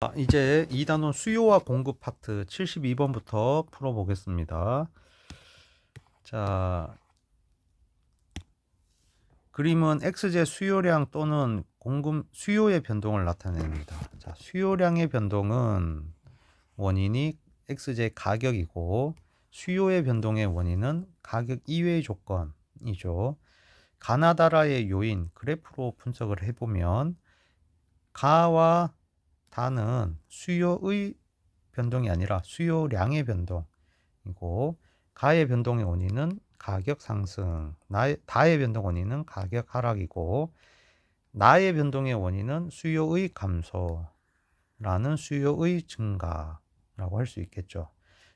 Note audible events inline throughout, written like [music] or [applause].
아, 이제 2단원 수요와 공급 파트 72번부터 풀어보겠습니다. 자, 그림은 X제 수요량 또는 공급 수요의 변동을 나타냅니다. 자, 수요량의 변동은 원인이 X제 가격이고 수요의 변동의 원인은 가격 이외의 조건이죠. 가나다라의 요인 그래프로 분석을 해보면 가와 다는 수요의 변동이 아니라 수요량의 변동이고 가의 변동의 원인은 가격 상승, 나의, 다의 변동 원인은 가격 하락이고 나의 변동의 원인은 수요의 감소라는 수요의 증가라고 할 수 있겠죠.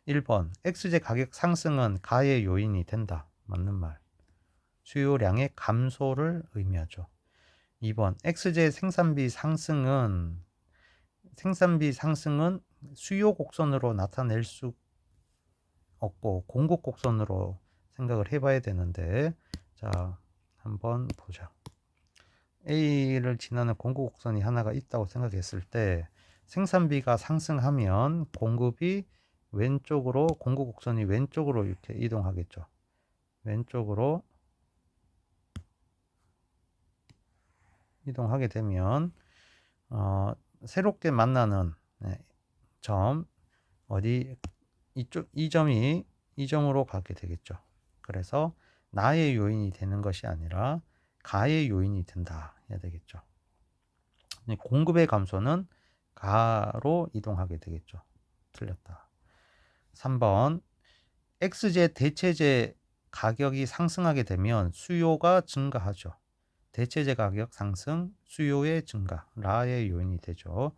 1번 X제 가격 상승은 가의 요인이 된다. 맞는 말. 수요량의 감소를 의미하죠. 2번 X제 생산비 상승은 생산비 상승은 수요 곡선으로 나타낼 수 없고 공급 곡선으로 생각을 해봐야 되는데 자 한번 보자. A를 지나는 공급 곡선이 하나가 있다고 생각했을 때 생산비가 상승하면 공급이 왼쪽으로 공급 곡선이 왼쪽으로 이렇게 이동하겠죠. 왼쪽으로 이동하게 되면 어, 새롭게 만나는 네, 점 어디 이쪽 이 점이 이 점으로 가게 되겠죠. 그래서 나의 요인이 되는 것이 아니라 가의 요인이 된다 해야 되겠죠. 네, 공급의 감소는 가로 이동하게 되겠죠. 틀렸다. 3번 X제 대체제 가격이 상승하게 되면 수요가 증가하죠. 대체제 가격 상승, 수요의 증가, 라의 요인이 되죠.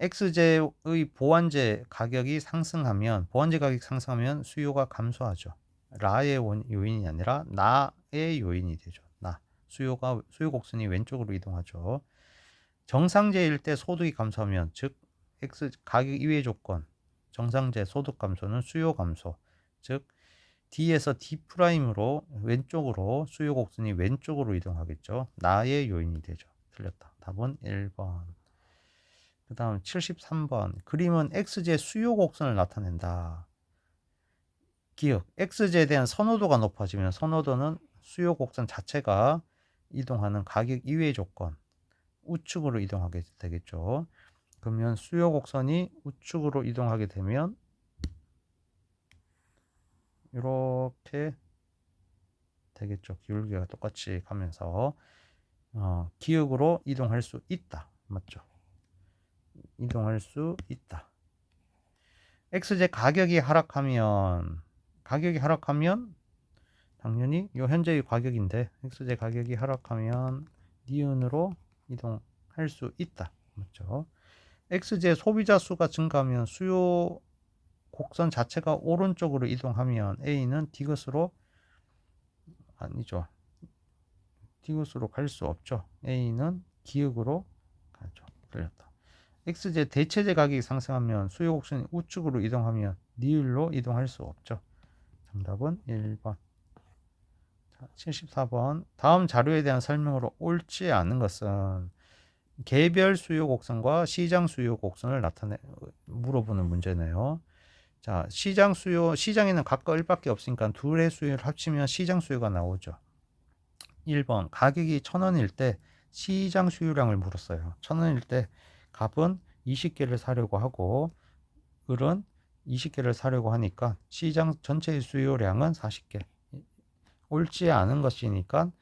X제의 보완제 가격이 상승하면 보완제 가격이 상승하면 수요가 감소하죠. 라의 요인이 아니라 나의 요인이 되죠. 나 수요가 수요 곡선이 왼쪽으로 이동하죠. 정상제일 때 소득이 감소하면 즉 X 가격 이외 조건 정상제 소득 감소는 수요 감소 즉 D에서 D 프라임으로 왼쪽으로 수요 곡선이 왼쪽으로 이동하겠죠. 나의 요인이 되죠. 틀렸다. 답은 1번. 그 다음 73번. 그림은 X제 수요 곡선을 나타낸다. 기억. X제에 대한 선호도가 높아지면 선호도는 수요 곡선 자체가 이동하는 가격 이외의 조건. 우측으로 이동하게 되겠죠. 그러면 수요 곡선이 우측으로 이동하게 되면 이렇게 되겠죠. 기울기가 똑같이 가면서 어, 기역으로 이동할 수 있다. 맞죠? 이동할 수 있다. X제 가격이 하락하면 가격이 하락하면 당연히 요 현재의 가격인데 X제 가격이 하락하면 니은으로 이동할 수 있다. 맞죠? X제 소비자 수가 증가하면 수요 곡선 자체가 오른쪽으로 이동하면 A는 디귿으로 아니죠. 디귿으로 갈 수 없죠. A는 기역으로 가죠. 틀렸다. X제 대체제 가격이 상승하면 수요 곡선이 우측으로 이동하면 니을로 이동할 수 없죠. 정답은 1번. 74번. 다음 자료에 대한 설명으로 옳지 않은 것은 개별 수요 곡선과 시장 수요 곡선을 나타내 물어보는 문제네요. 자, 시장 수요, 시장에는 각각 1밖에 없으니까 둘의 수요를 합치면 시장 수요가 나오죠. 1번, 가격이 1000원일 때 시장 수요량을 물었어요. 1000원일 때 값은 20개를 사려고 하고 을은 20개를 사려고 하니까 시장 전체의 수요량은 40개. 옳지 않은 것이니까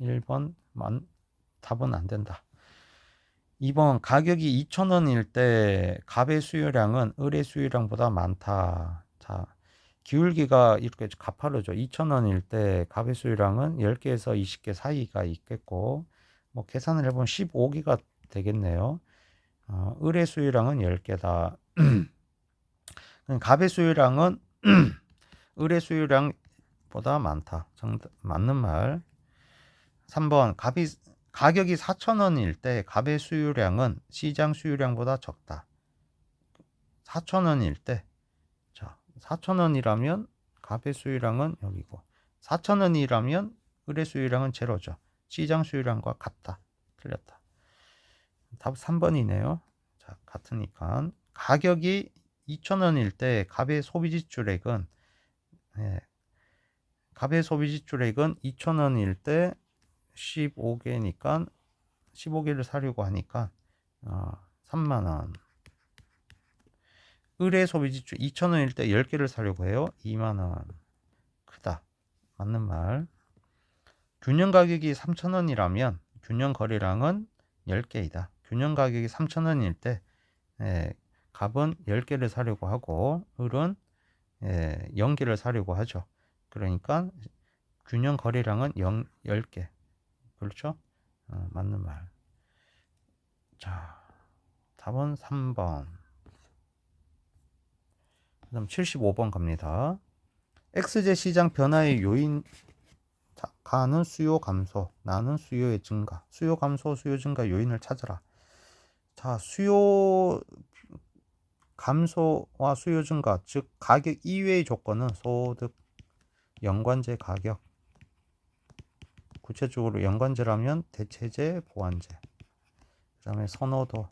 1번 만, 답은 안 된다. 2번 가격이 2,000원일 때 갑의 수요량은 을의 수요량보다 많다. 자, 기울기가 이렇게 가파르죠. 2,000원일 때 갑의 수요량은 10개에서 20개 사이가 있겠고 뭐 계산을 해보면 15개가 되겠네요. 어, 을의 수요량은 10개다. [clears throat] 갑의 수요량은 [clears throat] 을의 수요량보다 많다. 정답, 맞는 말. 3번 갑이 가격이 4,000원일 때 갑의 수요량은 시장 수요량보다 적다. 4,000원일 때, 자, 4,000원이라면 갑의 수요량은 여기고, 4,000원이라면 을의 수요량은 제로죠. 시장 수요량과 같다. 틀렸다. 답 3번이네요. 자, 자, 같으니까 가격이 2,000원일 때 갑의 소비 지출액은 예, 갑의 소비 지출액은 2,000원일 때 15개니까 15개를 사려고 하니까 어, 3만 원. 의뢰 소비 지출 2,000원일 때 10개를 사려고 해요. 2만 원. 크다. 맞는 말. 균형 가격이 3,000원이라면 균형 거래량은 10개이다. 균형 가격이 3,000원일 때 예, 갑은 10개를 사려고 하고 을은 예, 0개를 사려고 하죠. 그러니까 균형 거래량은 0, 10개. 그렇죠? 어, 맞는 말. 자, 답은 3번. 그 다음 75번 갑니다. XJ 시장 변화의 요인 자, 가는 수요 감소, 나는 수요의 증가. 수요 감소, 수요 증가 요인을 찾아라. 자, 수요 감소와 수요 증가, 즉 가격 이외의 조건은 소득, 연관제 가격. 구체적으로 연관제라면 대체제, 보완제. 그 다음에 선호도.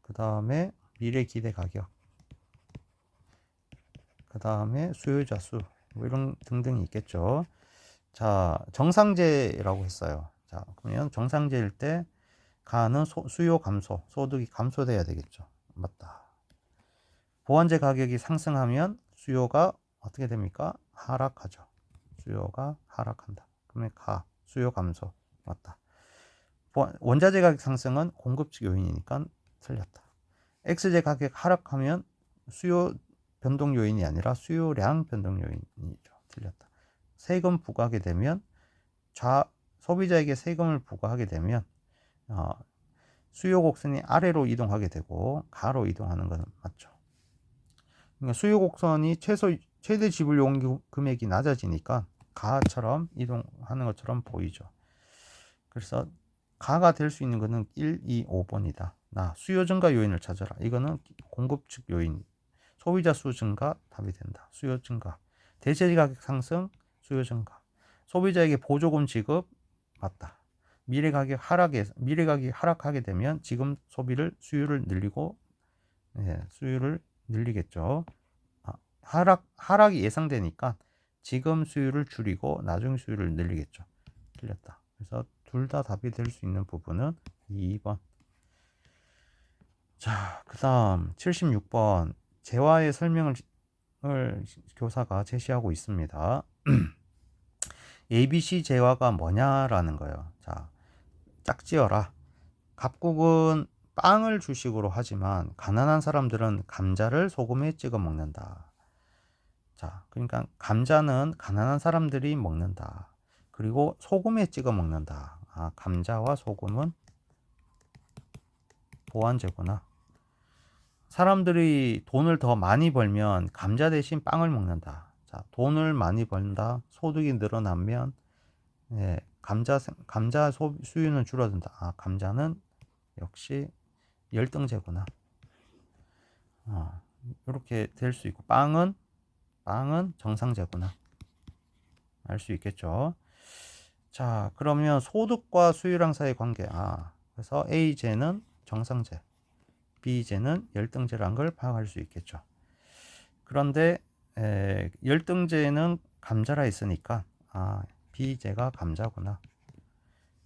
그 다음에 미래 기대 가격. 그 다음에 수요자 수. 뭐 이런 등등이 있겠죠. 자, 정상제라고 했어요. 자, 그러면 정상제일 때 가는 소, 수요 감소, 소득이 감소돼야 되겠죠. 맞다. 보완제 가격이 상승하면 수요가 어떻게 됩니까? 하락하죠. 수요가 하락한다. 그러면 가, 수요 감소. 맞다. 원자재 가격 상승은 공급 요인이니까 틀렸다. X제 가격 하락하면 수요 변동 요인이 아니라 수요량 변동 요인이죠. 틀렸다. 세금 부과하게 되면 좌 소비자에게 세금을 부과하게 되면 어, 수요 곡선이 아래로 이동하게 되고 가로 이동하는 것은 맞죠. 그러니까 수요 곡선이 최소 최대 지불 요금 금액이 낮아지니까 가처럼 이동하는 것처럼 보이죠. 그래서 가가 될 수 있는 것은 1, 2, 5번이다. 나 수요 증가 요인을 찾아라. 이거는 공급 측 요인. 소비자 수 증가 답이 된다. 수요 증가. 대체 가격 상승, 수요 증가. 소비자에게 보조금 지급 맞다. 미래 가격 하락에 미래 가격이 하락하게 되면 지금 소비를 수요를 늘리고 예, 수요를 늘리겠죠. 아, 하락 하락이 예상되니까 지금 수요를 줄이고 나중 수요를 늘리겠죠. 틀렸다. 그래서 둘 다 답이 될 수 있는 부분은 2번. 자, 그 다음 76번 재화의 설명을 교사가 제시하고 있습니다. [clears throat] ABC 재화가 뭐냐라는 거예요. 자, 짝지어라. 갑국은 빵을 주식으로 하지만 가난한 사람들은 감자를 소금에 찍어 먹는다. 자, 그러니까 감자는 가난한 사람들이 먹는다. 그리고 소금에 찍어 먹는다. 아, 감자와 소금은 보완제구나. 사람들이 돈을 더 많이 벌면 감자 대신 빵을 먹는다. 자, 돈을 많이 벌다, 소득이 늘어나면 예, 감자 감자 소, 수요는 줄어든다. 아, 감자는 역시 열등제구나. 어, 이렇게 될 수 있고 빵은 빵은 정상제구나. 알 수 있겠죠. 자, 그러면 소득과 수요량 사이의 관계. 아, 그래서 A제는 정상제, B제는 열등제라는 걸 파악할 수 있겠죠. 그런데 에, 열등제는 감자라 했으니까 아, B제가 감자구나.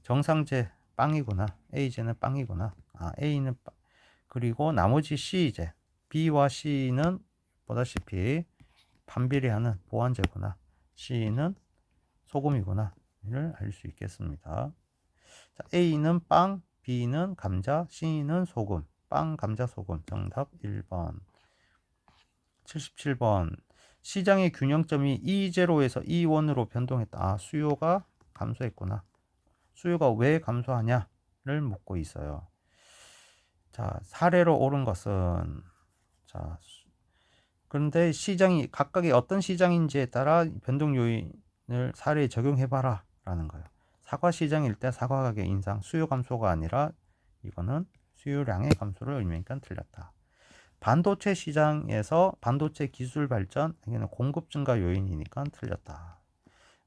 정상제 빵이구나. A제는 빵이구나. 아, A는 빵. 그리고 나머지 C제. B와 C는 보다시피 반비례하는 보완제구나. C는 소금이구나. 를 알 수 있겠습니다. 자, A는 빵, B는 감자, C는 소금. 빵, 감자, 소금. 정답 1번. 77번. 시장의 균형점이 E0에서 E1으로 변동했다. 아, 수요가 감소했구나. 수요가 왜 감소하냐를 묻고 있어요. 자, 사례로 옳은 것은 자, 그런데 시장이 각각의 어떤 시장인지에 따라 변동 요인을 사례에 적용해 봐라 라는 거예요. 사과 시장일 때 사과 가격 인상 수요 감소가 아니라 이거는 수요량의 감소를 의미하니까 틀렸다. 반도체 시장에서 반도체 기술 발전, 이게는 공급 증가 요인이니까 틀렸다.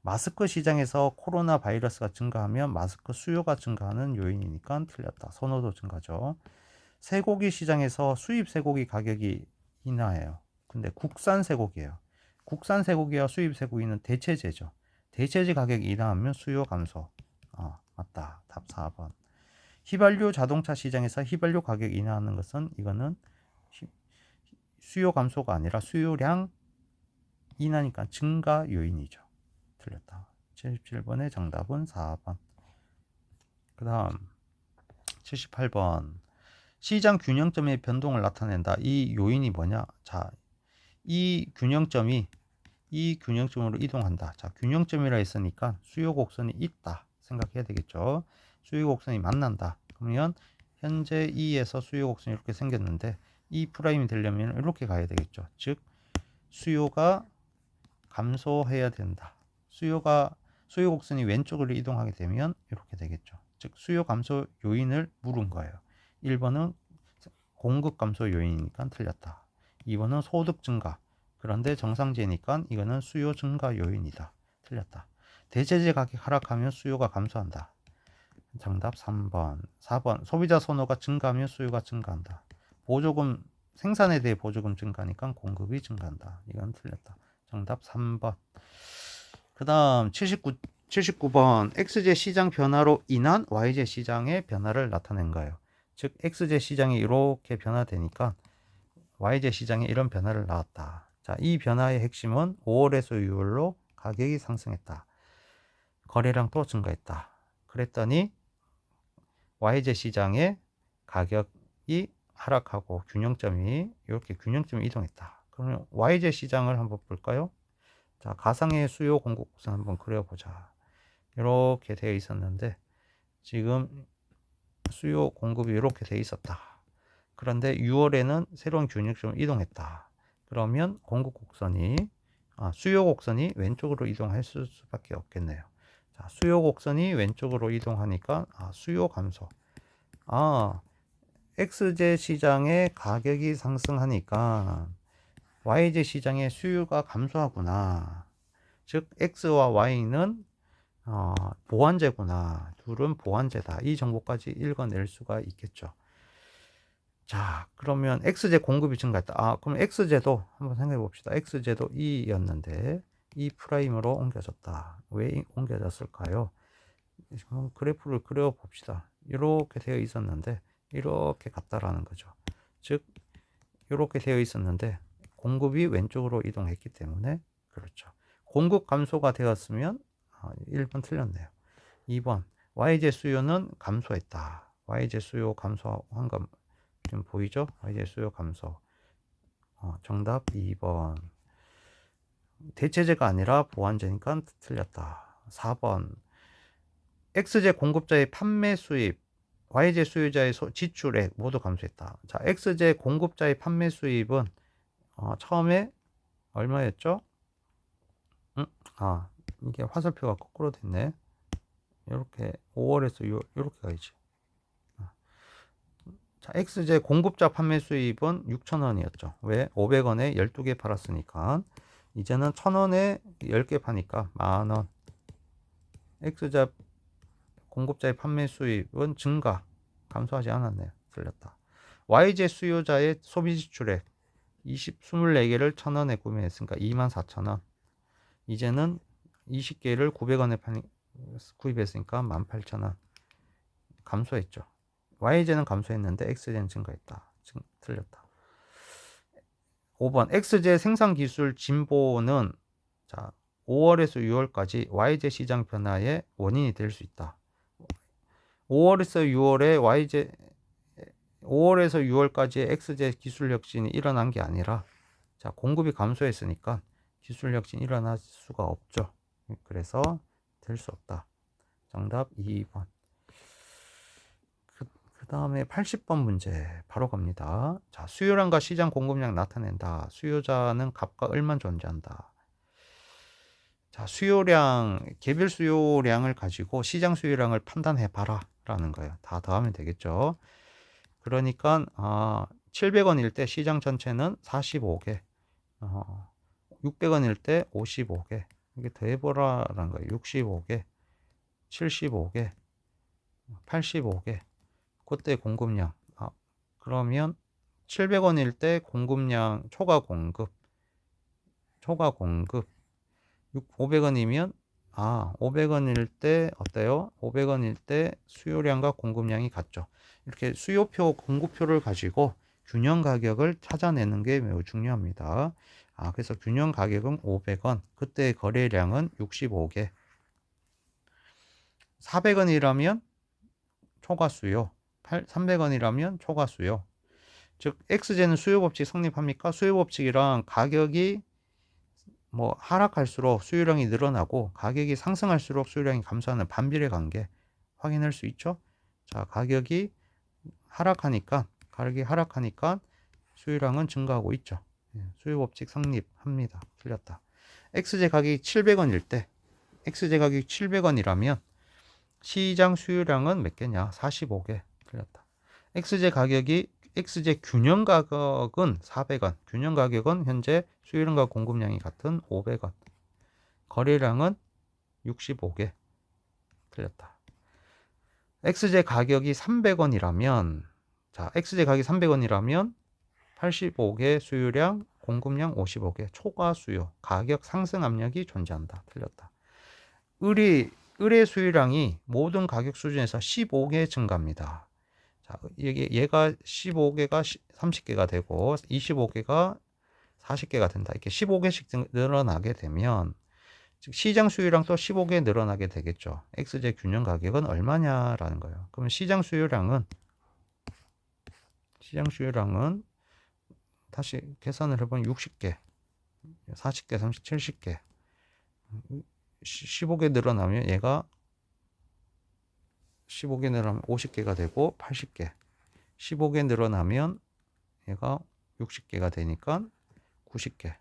마스크 시장에서 코로나 바이러스가 증가하면 마스크 수요가 증가하는 요인이니까 틀렸다. 선호도 증가죠. 쇠고기 시장에서 수입 쇠고기 가격이 인하해요. 근데 국산 쇠고기예요. 국산 쇠고기와 수입 쇠고기는 대체제죠. 대체제 가격이 인하하면 수요 감소. 어, 맞다. 답 4번. 휘발유 자동차 시장에서 휘발유 가격이 인하하는 것은 이거는 휘- 수요 감소가 아니라 수요량 인하니까 증가 요인이죠. 틀렸다. 77번의 정답은 4번. 그 다음 78번. 시장 균형점의 변동을 나타낸다. 이 요인이 뭐냐? 자, 이 균형점이 이 균형점으로 이동한다. 자, 균형점이라 했으니까 수요 곡선이 있다. 생각해야 되겠죠. 수요 곡선이 만난다. 그러면 현재 E에서 수요 곡선이 이렇게 생겼는데 이 프라임이 되려면 이렇게 가야 되겠죠. 즉 수요가 감소해야 된다. 수요가 수요 곡선이 왼쪽으로 이동하게 되면 이렇게 되겠죠. 즉 수요 감소 요인을 물은 거예요. 1번은 공급 감소 요인이니까 틀렸다. 2번은 소득 증가. 그런데 정상제니까 이거는 수요 증가 요인이다. 틀렸다. 대체제 가격 하락하면 수요가 감소한다. 정답 3번. 4번. 소비자 선호가 증가하면 수요가 증가한다. 보조금 생산에 대해 보조금 증가하니까 공급이 증가한다. 이건 틀렸다. 정답 3번. 그 다음 79, 79번 XZ 시장 변화로 인한 YZ 시장의 변화를 나타낸 거예요. 즉 XZ 시장이 이렇게 변화되니까 YZ 시장에 이런 변화를 나왔다. 자, 이 변화의 핵심은 5월에서 6월로 가격이 상승했다. 거래량도 증가했다. 그랬더니 YZ 시장의 가격이 하락하고 균형점이 이렇게 균형점이 이동했다. 그러면 YZ 시장을 한번 볼까요? 자, 가상의 수요 공급 곡선 한번 그려보자. 이렇게 되어 있었는데 지금 수요 공급이 이렇게 되어 있었다. 그런데 6월에는 새로운 균형점을 이동했다. 그러면 공급 곡선이 아, 수요 곡선이 왼쪽으로 이동했을 수밖에 없겠네요. 자, 수요 곡선이 왼쪽으로 이동하니까 아, 수요 감소. 아, XZ 시장의 가격이 상승하니까 YZ 시장의 수요가 감소하구나. 즉 X와 Y는 어, 보완제구나. 둘은 보완제다. 이 정보까지 읽어낼 수가 있겠죠. 자, 그러면 XZ 공급이 증가했다. 아, 그럼 XZ도 한번 생각해 봅시다. XZ도 2였는데 2 프라임으로 옮겨졌다. 왜 옮겨졌을까요? 한번 그래프를 그려 봅시다. 이렇게 되어 있었는데 이렇게 갔다라는 거죠. 즉 이렇게 되어 있었는데 공급이 왼쪽으로 이동했기 때문에 그렇죠. 공급 감소가 되었으면 1번 틀렸네요. 2번 YZ 수요는 감소했다. YZ 수요 감소한 거 지금 보이죠? YZ 수요 감소. 어, 정답 2번. 대체제가 아니라 보완제니까 틀렸다. 4번. XZ 공급자의 판매 수입, YZ 수요자의 소, 지출액 모두 감소했다. 자, XZ 공급자의 판매 수입은 어, 처음에 얼마였죠? 음? 아, 이게 화살표가 거꾸로 됐네. 이렇게 5월에서 6월 이렇게 가야지. 자, XZ 공급자 판매 수입은 6,000원이었죠. 왜? 500원에 12개 팔았으니까. 이제는 1,000원에 10개 파니까 만원. XZ 공급자의 판매 수입은 증가. 감소하지 않았네요. 틀렸다. YZ 수요자의 소비 지출액 20, 24개를 1,000원에 구매했으니까 24,000원. 이제는 20개를 900원에 파니, 구입했으니까 18,000원. 감소했죠. YZ는 감소했는데 XZ는 증가했다. 증, 틀렸다. 5번 XZ 생산 기술 진보는 자 5월에서 6월까지 YZ 시장 변화의 원인이 될 수 있다. 5월에서 6월에 YZ 5월에서 6월까지의 XZ 기술 혁신이 일어난 게 아니라 자 공급이 감소했으니까 기술 혁신이 일어날 수가 없죠. 그래서 될 수 없다. 정답 2번. 그, 그 다음에 80번 문제 바로 갑니다. 자, 수요량과 시장 공급량 나타낸다. 수요자는 값과 을만 존재한다. 자, 수요량, 개별 수요량을 가지고 시장 수요량을 판단해 봐라. 라는 거예요. 다 더하면 되겠죠. 그러니까, 아, 700원일 때 시장 전체는 45개, 어, 600원일 때 55개, 이게 더해보라라는 거예요. 65개, 75개, 85개. 그때 공급량. 아, 그러면 700원일 때 공급량 초과 공급 초과 공급 500원이면 아 500원일 때 어때요? 500원일 때 수요량과 공급량이 같죠. 이렇게 수요표 공급표를 가지고 균형 가격을 찾아내는 게 매우 중요합니다. 아 그래서 균형 가격은 500원 그때 거래량은 65개 400원이라면 초과 수요 300원이라면 초과 수요 즉 X제는 수요 법칙 성립합니까? 수요 법칙이랑 가격이 뭐 하락할수록 수요량이 늘어나고 가격이 상승할수록 수요량이 감소하는 반비례 관계 확인할 수 있죠. 자, 가격이 하락하니까 가격이 하락하니까 수요량은 증가하고 있죠. 예, 수요 법칙 성립합니다. 틀렸다. XJ 가격이 700원일 때 XJ 가격이 700원이라면 시장 수요량은 몇 개냐? 45개. 틀렸다. XJ 가격이 XJ 균형 가격은 400원. 균형 가격은 현재 수요량과 공급량이 같은 500원. 거래량은 65개. 틀렸다. XJ 가격이 300원이라면 자, XJ 가격이 300원이라면 85개 수요량, 공급량 55개, 초과 수요, 가격 상승 압력이 존재한다. 틀렸다. 을이 을의 수요량이 모든 가격 수준에서 15개 증가합니다. 자, 얘 얘가 15개가 30개가 되고 25개가 40개가 된다. 이렇게 15개씩 늘어나게 되면 즉 시장 수요량 또 15개 늘어나게 되겠죠. XJ 균형 가격은 얼마냐라는 거예요. 그러면 시장 수요량은 시장 수요량은 다시 계산을 해보면 60개, 40개, 30, 70개, 15개 늘어나면 얘가 15개 늘어나면 50개가 되고 80개. 15개 늘어나면 얘가 60개가 되니까 90개.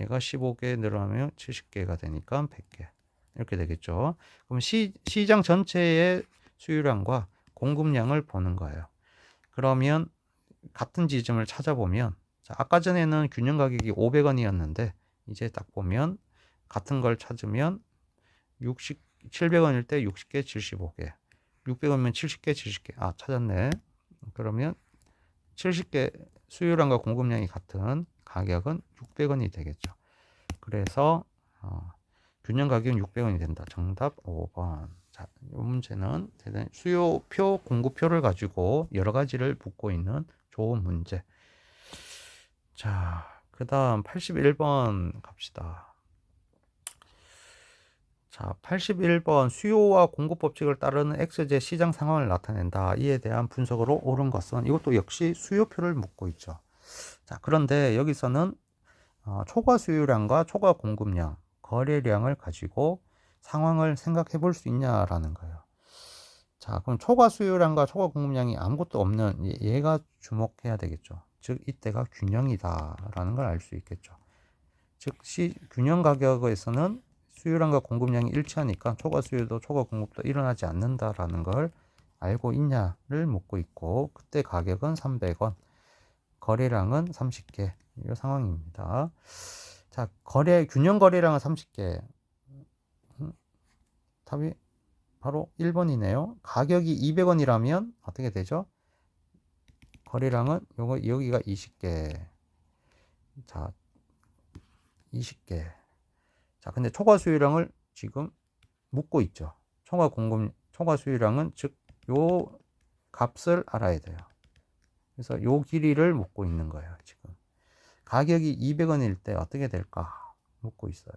얘가 15개 늘어나면 70개가 되니까 100개. 이렇게 되겠죠. 그럼 시, 시장 전체의 수요량과 공급량을 보는 거예요. 그러면 같은 지점을 찾아보면 자, 아까 전에는 균형 가격이 500원이었는데 이제 딱 보면 같은 걸 찾으면 60 700원일 때 60개, 75개. 600원이면 70개, 70개. 아, 찾았네. 그러면 70개 수요량과 공급량이 같은 가격은 600원이 되겠죠. 그래서 어, 균형 가격은 600원이 된다. 정답 5번. 자, 이 문제는 대단히 수요표, 공급표를 가지고 여러 가지를 묻고 있는 좋은 문제. 자, 그 다음 81번 갑시다. 자, 81번 수요와 공급 법칙을 따르는 X제 시장 상황을 나타낸다. 이에 대한 분석으로 옳은 것은 이것도 역시 수요표를 묻고 있죠. 자, 그런데 여기서는 어, 초과 수요량과 초과 공급량, 거래량을 가지고 상황을 생각해 볼 수 있냐라는 거예요. 자, 그럼 초과 수요량과 초과 공급량이 아무것도 없는 얘가 주목해야 되겠죠. 즉, 이때가 균형이다라는 걸 알 수 있겠죠. 즉, 시, 균형 가격에서는 수요량과 공급량이 일치하니까 초과 수요도 초과 공급도 일어나지 않는다라는 걸 알고 있냐를 묻고 있고 그때 가격은 300원 거래량은 30개 이 상황입니다. 자 거래 균형 거래량은 30개. 음, 답이 바로 1번이네요. 가격이 200원이라면 어떻게 되죠? 거래량은 요거 여기가 20개. 자 20개 자, 근데 초과 수요량을 지금 묻고 있죠. 초과 공급, 초과 수요량은 즉, 요 값을 알아야 돼요. 그래서 요 길이를 묻고 있는 거예요, 지금. 가격이 200원일 때 어떻게 될까? 묻고 있어요.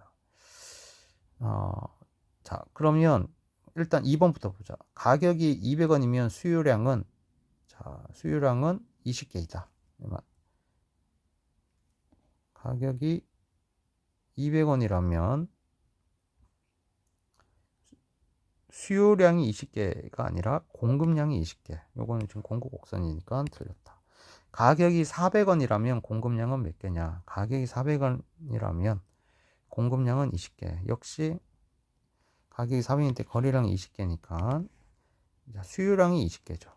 어, 자, 그러면 일단 2번부터 보자. 가격이 200원이면 수요량은, 자, 수요량은 20개이다. 가격이 200원이라면 수요량이 20개가 아니라 공급량이 20개. 요거는 지금 공급 곡선이니까 틀렸다. 가격이 400원이라면 공급량은 몇 개냐? 가격이 400원이라면 공급량은 20개. 역시 가격이 400원일 때 거래량이 20개니까 수요량이 20개죠.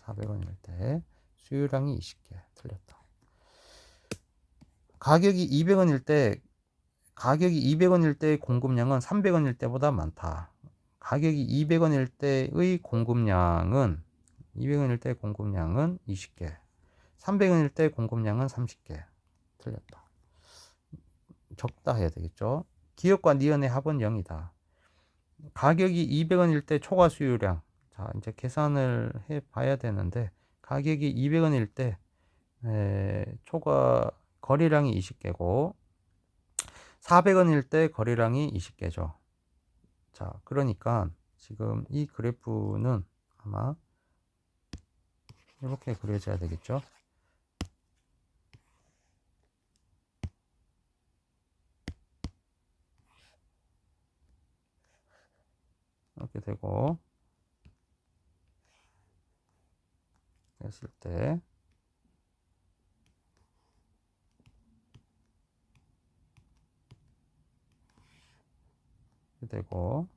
400원일 때 수요량이 20개. 틀렸다. 가격이 200원일 때 가격이 200원일 때의 공급량은 300원일 때보다 많다. 가격이 200원일 때의 공급량은 200원일 때 공급량은 20개. 300원일 때 공급량은 30개. 틀렸다. 적다 해야 되겠죠. 기업과 니은의 합은 0이다. 가격이 200원일 때 초과 수요량. 자, 이제 계산을 해 봐야 되는데, 가격이 200원일 때, 에, 초과 거래량이 20개고, 400원일 때 거래량이 20개죠. 자, 그러니까 지금 이 그래프는 아마 이렇게 그려져야 되겠죠. 이렇게 되고 했을 때 이렇게 되고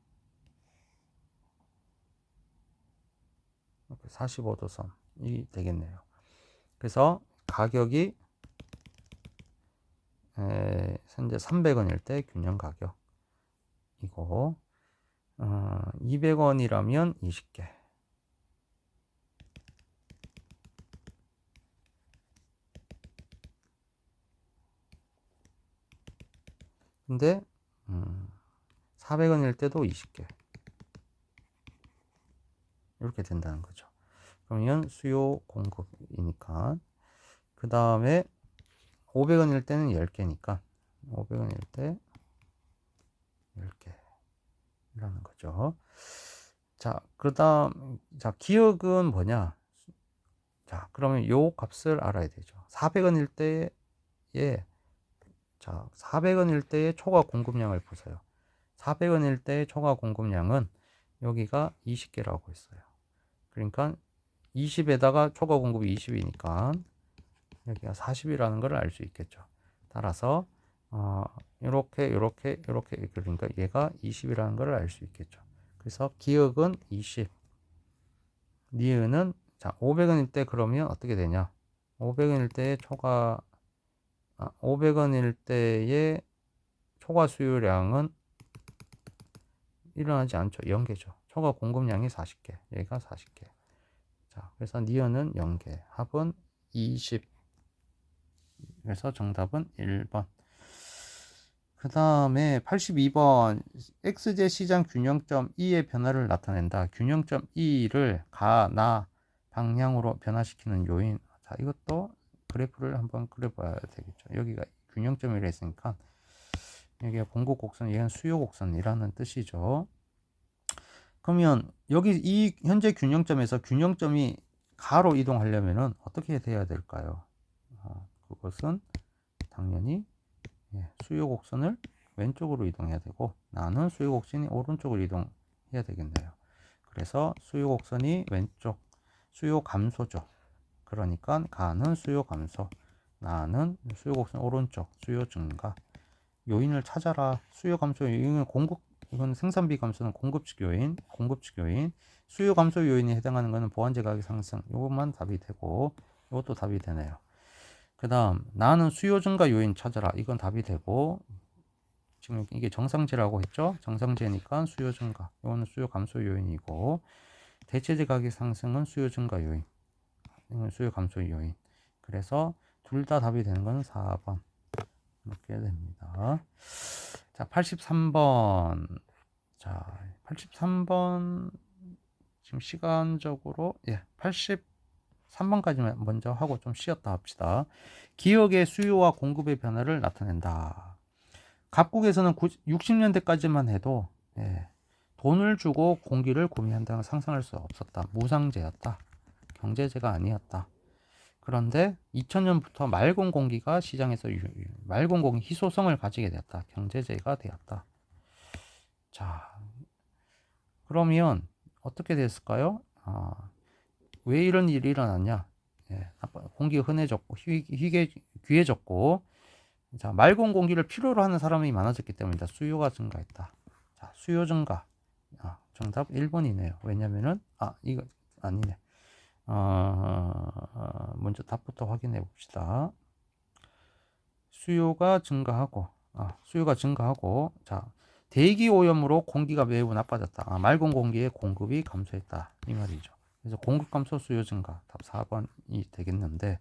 45도선이 되겠네요. 그래서 가격이 에, 현재 300원일 때 균형 가격이고 어, 200원이라면 20개. 근데 음, 400원일 때도 20개. 이렇게 된다는 거죠. 그러면 수요 공급이니까 그 다음에 500원일 때는 10개니까 500원일 때 10개 이라는 거죠. 자, 그 다음, 자, 기억은 뭐냐? 자, 그러면 요 값을 알아야 되죠. 400원일 때에, 자, 400원일 때의 초과 공급량을 보세요. 400원일 때의 초과 공급량은 여기가 20개라고 했어요. 그러니까 20에다가 초과 공급이 20이니까 여기가 40이라는 걸 알 수 있겠죠. 따라서 어, 이렇게 이렇게 이렇게 그러니까 얘가 20이라는 걸 알 수 있겠죠. 그래서 기억은 20. 니은은 자 500원일 때 그러면 어떻게 되냐? 500원일 때의 초과 아, 500원일 때의 초과 수요량은 일어나지 않죠. 0개죠. 초과 공급량이 40개. 얘가 40개. 자, 그래서 니은은 0개. 합은 20. 그래서 정답은 1번. 그 다음에 82번 XZ 시장 균형점 E의 변화를 나타낸다. 균형점 E를 가, 나 방향으로 변화시키는 요인. 자, 이것도 그래프를 한번 그려봐야 되겠죠. 여기가 균형점이라 했으니까 여기가 공급 곡선, 얘는 수요 곡선이라는 뜻이죠. 그러면 여기 이 현재 균형점에서 균형점이 가로 이동하려면은 어떻게 돼야 될까요? 어, 그것은 당연히 예, 수요 곡선을 왼쪽으로 이동해야 되고 나는 수요 곡선이 오른쪽으로 이동해야 되겠네요. 그래서 수요 곡선이 왼쪽 수요 감소죠. 그러니까 가는 수요 감소, 나는 수요 곡선 오른쪽 수요 증가. 요인을 찾아라. 수요 감소 요인은 공급 이건 생산비 감소는 공급 측 요인, 공급 측 요인, 수요 감소 요인에 해당하는 것은 보완제 가격 상승. 이것만 답이 되고 이것도 답이 되네요. 그 다음 나는 수요 증가 요인 찾아라. 이건 답이 되고 지금 이게 정상제라고 했죠? 정상제니까 수요 증가. 이거는 수요 감소 요인이고 대체재 가격 상승은 수요 증가 요인. 이건 수요 감소 요인. 그래서 둘 다 답이 되는 건 4번 이렇게 됩니다 자 83번 자 83번 지금 시간적으로 예 80. 3번까지만 먼저 하고 좀 쉬었다 합시다. 기억의 수요와 공급의 변화를 나타낸다. 갑국에서는 60년대까지만 해도 예, 돈을 주고 공기를 구매한다는 상상할 수 없었다. 무상제였다. 경제제가 아니었다. 그런데 2000년부터 맑은 공기가 시장에서 유, 맑은 공기 희소성을 가지게 되었다. 경제제가 되었다. 자, 그러면 어떻게 됐을까요? 아, 왜 이런 일이 일어났냐? 예, 공기가 흔해졌고 희게 귀해졌고 자 맑은 공기를 필요로 하는 사람이 많아졌기 때문이다. 수요가 증가했다. 자 수요 증가. 아, 정답 1번이네요. 왜냐면은 아 이거 아니네. 어, 먼저 답부터 확인해 봅시다. 수요가 증가하고 아, 수요가 증가하고 자 대기 오염으로 공기가 매우 나빠졌다. 아, 맑은 공기의 공급이 감소했다 이 말이죠. 그래서 공급 감소 수요 증가 답 4번이 되겠는데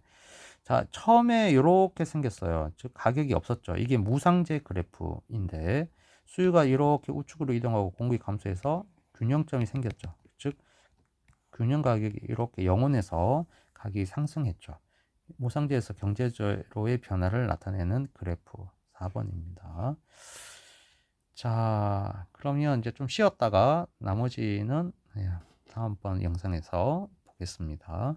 자 처음에 이렇게 생겼어요. 즉 가격이 없었죠. 이게 무상제 그래프인데 수요가 이렇게 우측으로 이동하고 공급이 감소해서 균형점이 생겼죠. 즉 균형 가격이 이렇게 영원해서 가격이 상승했죠. 무상제에서 경제제로의 변화를 나타내는 그래프 4번입니다. 자, 그러면 이제 좀 쉬었다가 나머지는 예, 다음번 영상에서 보겠습니다.